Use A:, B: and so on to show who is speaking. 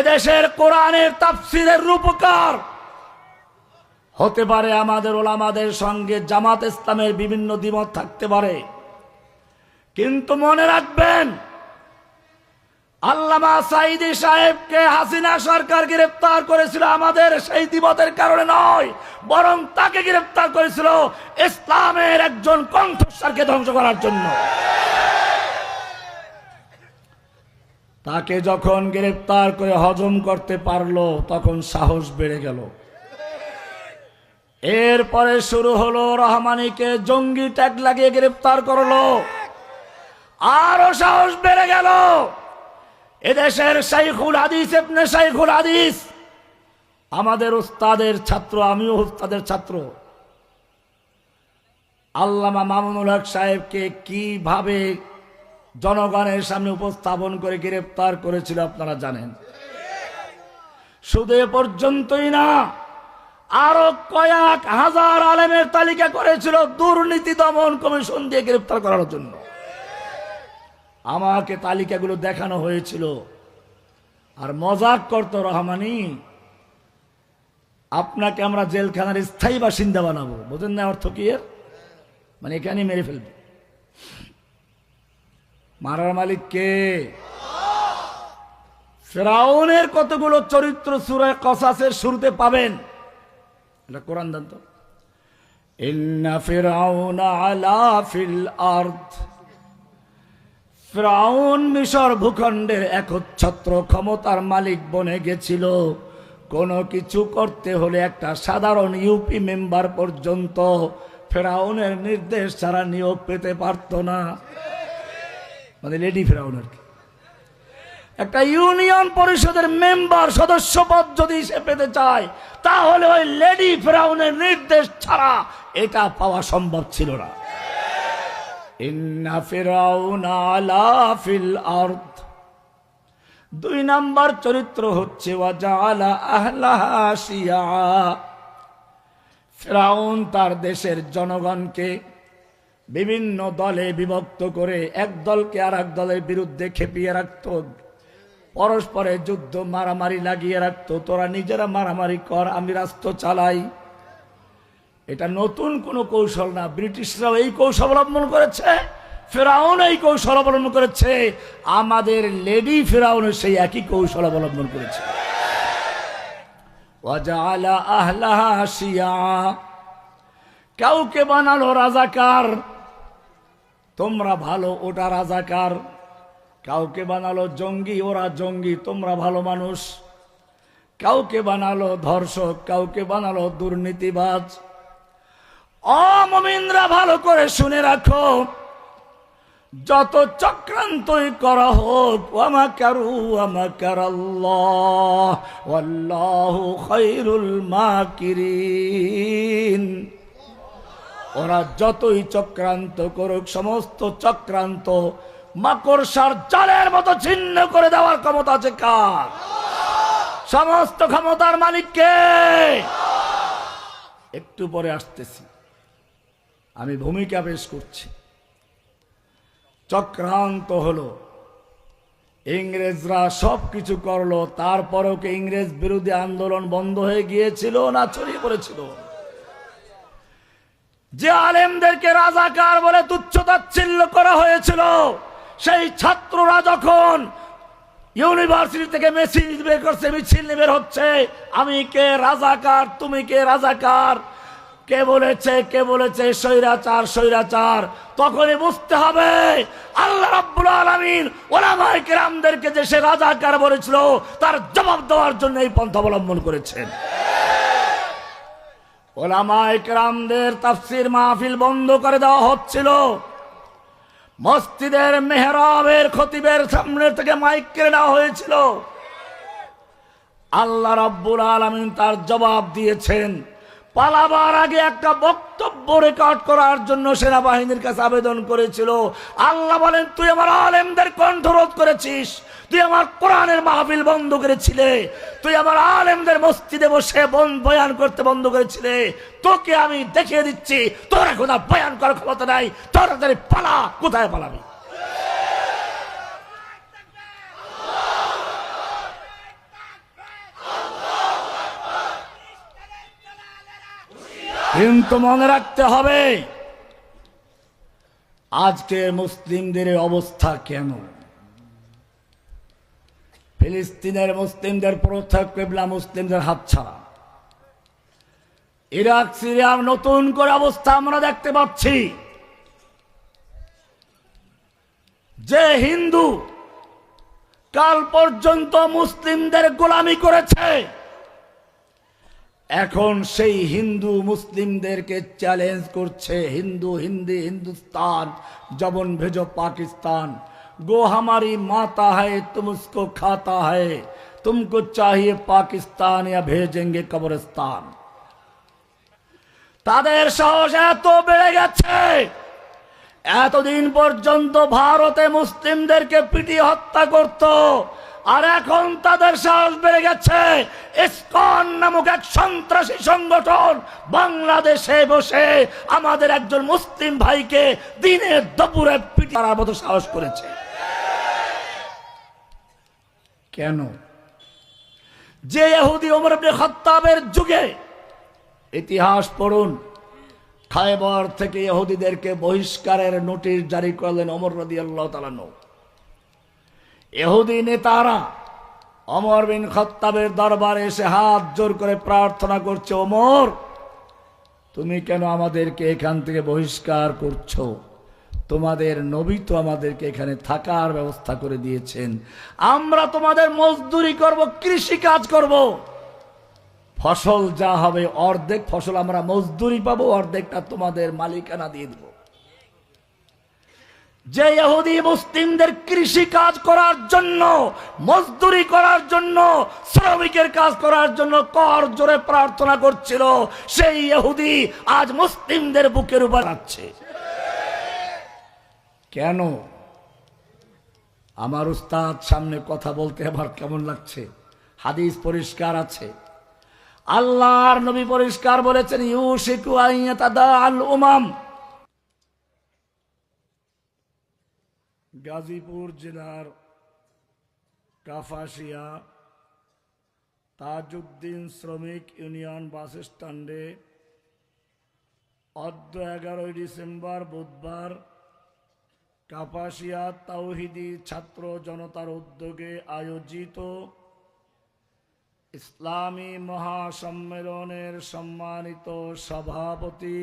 A: এদেশের কোরআনের তাফসিরের রূপকার। হতে পারে আমাদের ওলামাদের সঙ্গে জামাত ইসলামের বিভিন্ন দ্বিমত থাকতে পারে। কিন্তু মনে রাখবেন, আল্লামা সাইদি সাহেবকে হাসিনা সরকার গ্রেফতার করেছিল আমাদের সেই দিবতের কারণে নয়, বরং তাকে গ্রেফতার করেছিল ইসলামের একজন কণ্ঠস্বরকে ধ্বংস করার জন্য। তাকে যখন গ্রেফতার করে হজম করতে পারল, তখন সাহস বেড়ে গেল। এরপরে শুরু হলো রহমানিকে জঙ্গি ট্যাগ লাগিয়ে গ্রেফতার করল। আরও সাহস বেড়ে গেল। এদেশের শাইখুল হাদিস এপনে শাইখুল হাদিস। আমাদের উস্তাদের ছাত্র, আমিও উস্তাদের ছাত্র। আল্লামা মামুনুল হক সাহেবকে কীভাবে জনগণের সামনে উপস্থাপন করে গ্রেপ্তার করেছিল, আপনারা জানেন। শুধু এ পর্যন্তই না, আরও কয়েক হাজার আলেমের তালিকা করেছিল দুর্নীতি দমন কমিশন দিয়ে গ্রেপ্তার করার জন্য। আমাকে তালিকাগুলো দেখানো হয়েছিল। আর মজাক করতো রহমানি, আপনাকে আমরা জেলখানার স্থায়ী বাসিন্দা বানাবো। বোঝেন না অর্থ কি এর? মানে এখানে মেরে ফেলবে। মারার মালিক কে? ফেরাউনের কতগুলো চরিত্র সুরায় কসাসের শুরুতে পাবেন? এটা কোরআন আরদ। ফ্রাউন মিশর ভূখণ্ডের একচ্ছত্র ক্ষমতার মালিক বনে গেছিল। কোনো কিছু করতে হলে একটা সাধারণ ইউপি মেম্বার পর্যন্ত ফেরাউনের নির্দেশ ছাড়া নিয়োগ পেতে পারত না। মানে লেডি ফেরাউন আর কি। একটা ইউনিয়ন পরিষদের মেম্বার সদস্য পদ যদি সে পেতে চায়, তাহলে ওই লেডি ফেরাউনের নির্দেশ ছাড়া এটা পাওয়া সম্ভব ছিল না। দুই নাম্বার চরিত্র হচ্ছে ফেরাউন তার দেশের জনগণকে বিভিন্ন দলে বিভক্ত করে এক দলকে আর এক দলের বিরুদ্ধে খেপিয়ে রাখত। পরস্পরে যুদ্ধ মারামারি লাগিয়ে রাখত। তোরা নিজেরা মারামারি কর, আমি রাষ্ট্র চালাই। এটা নতুন কোনো কৌশল না। ব্রিটিশরাও এই কৌশল অবলম্বন করেছে, ফেরাউন এই কৌশল অবলম্বন করেছে। আমাদের লেডি ফেরাউন সেই একই কৌশল অবলম্বন করেছে। কাউকে বানালো রাজাকার। তোমরা ভালো ওটা রাজাকার। কাউকে বানালো জঙ্গি, ওরা জঙ্গি, তোমরা ভালো মানুষ। কাউকে বানালো ধর্ষক, কাউকে বানালো দুর্নীতিবাজ। অমমিন্দ্রা ভালো করে শুনে রাখো। যত চক্রান্তই করা হোক আমাকারু আমাকার আল্লাহ আল্লাহ খৈরুল মাকিরিন। ওরা যতই চক্রান্ত করুক, সমস্ত চক্রান্ত মাকড়সার জালের মতো ছিন্ন করে দেওয়ার ক্ষমতা আছে কার? সমস্ত ক্ষমতার মালিককে একটু পরে আসতেছি। আমি ভূমিকা পেশ করছি। চক্রান্ত হলো। ইংরেজরা সব কিছু করল, তারপরেও কি ইংরেজ বিরোধী আন্দোলন বন্ধ হয়ে গিয়েছিল না ছড়িয়ে পড়েছিল? যে আলেমদেরকে রাজাকার বলে তুচ্ছতাচ্ছিল্য করা হয়েছিল, সেই ছাত্ররা যখন ইউনিভার্সিটি থেকে মেসিজ বের করছে, মিছিল বের হচ্ছে, আমি কে রাজাকার? তুমি কে রাজাকার? কে বলেছে কে বলেছে? স্বৈরাচার স্বৈরাচার। তখনই বুঝতে হবে, আল্লাহ রাব্বুল আলামিন ওলামায়ে কেরামদেরকে যে সে রাজাকার বলেছিল, তার জবাব দেওয়ার জন্য এই পন্থা অবলম্বন করেছেন। ওলামায়ে কেরামদের তাফসীর মাহফিল বন্ধ করে দেওয়া হচ্ছিল। মসজিদের মেহরাবের খতিবের সামনে থেকে মাইক কেড়ে নেওয়া হয়েছিল। আল্লাহ রাব্বুল আলমিন তার জবাব দিয়েছেন পালাবার আগে একটা বক্তব্য রেকর্ড করার জন্য সেনাবাহিনীর কাছে আবেদন করেছিল। আল্লাহ বলেন, তুই আমার আলেমদের কণ্ঠরোধ করেছিস। তুই আমার কোরআনের মাহফিল বন্ধ করেছিলে। তুই আমার আলেমদের মসজিদে বসে বয়ান করতে বন্ধ করেছিলে। তোকে আমি দেখিয়ে দিচ্ছি। তোর এখন বয়ান করার ক্ষমতা নাই। তাড়াতাড়ি পালা, কোথায় পালাবি? কিন্তু মনে রাখতে হবে, আজকে মুসলিমদের অবস্থা কেন? ফিলিস্তিনের মুসলিমদের প্রথক কেবলা মুসলিমদের হাতছাড়া ইরাক সিরিয়ার নতুন করে অবস্থা আমরা দেখতে পাচ্ছি। যে হিন্দু কাল পর্যন্ত মুসলিমদের গোলামি করেছে এখন সেই হিন্দু মুসলিমদেরকে চ্যালেঞ্জ করছে হিন্দু, হিন্দি, হিন্দুস্তান জবন ভেজ পাকিস্তান। গো হামারি মাতা হায় তুম খাতা হায়, তুমকো চাহিয়ে পাকিস্তান ইয়া ভেজেঙ্গে কবরস্তান তাদের সাহস এত বেড়ে গেছে, এতদিন পর্যন্ত ভারতে মুসলিমদেরকে পিটি হত্যা করতো আর এখন তাদের সাহস বেড়ে গেছে। ইসকন নামক এক সন্ত্রাসী সংগঠন বাংলাদেশে বসে আমাদের একজন মুসলিম ভাইকে দিনে দুপুরে পিটিয়ে মারার মতো সাহস করেছে। কেন? যে ইহুদি ওমর খাত্তাবের যুগে ইতিহাস পড়ুন, খায়বর থেকে ইহুদিদেরকে বহিষ্কারের নোটিশ জারি করলেন অমর রদি আল্লাহ তালানো ইহুদি নেতারা অমর বিন খত্তাবের দরবারে এসে হাত জোর করে প্রার্থনা করছে, ওমর, তুমি কেন আমাদেরকে এখান থেকে বহিষ্কার করছ? তোমাদের নবী তো আমাদেরকে এখানে থাকার ব্যবস্থা করে দিয়েছেন। আমরা তোমাদের মজদুরি করব কৃষি কাজ করব। ফসল যা হবে অর্ধেক ফসল আমরা মজদুরি পাবো, অর্ধেকটা তোমাদের মালিকানা দিয়ে দেব। যে ইহুদি মুসলিমদের কৃষি কাজ করার জন্য, মজদুরি করার জন্য, শ্রমিকের কাজ করার জন্য কর জোরে প্রার্থনা করছিল, সেই ইহুদি আজ মুসলিমদের বুকের উপর আছে কেন? আমার উস্তাদ সামনে কথা বলতে আবার কেমন লাগছে? হাদিস পরিষ্কার আছে। আল্লাহর নবী পরিষ্কার বলেছেন ইউ ইউশিকু আইয়াতাদা আল উমাম। গাজীপুর জেলার কাফাসিয়া তাজউদ্দিন শ্রমিক ইউনিয়ন বাস স্ট্যান্ডে অদ্য এগারোই ডিসেম্বর বুধবার কাপাসিয়া তাওহিদি ছাত্র জনতার উদ্যোগে আয়োজিত ইসলামী মহাসম্মেলনের সম্মানিত সভাপতি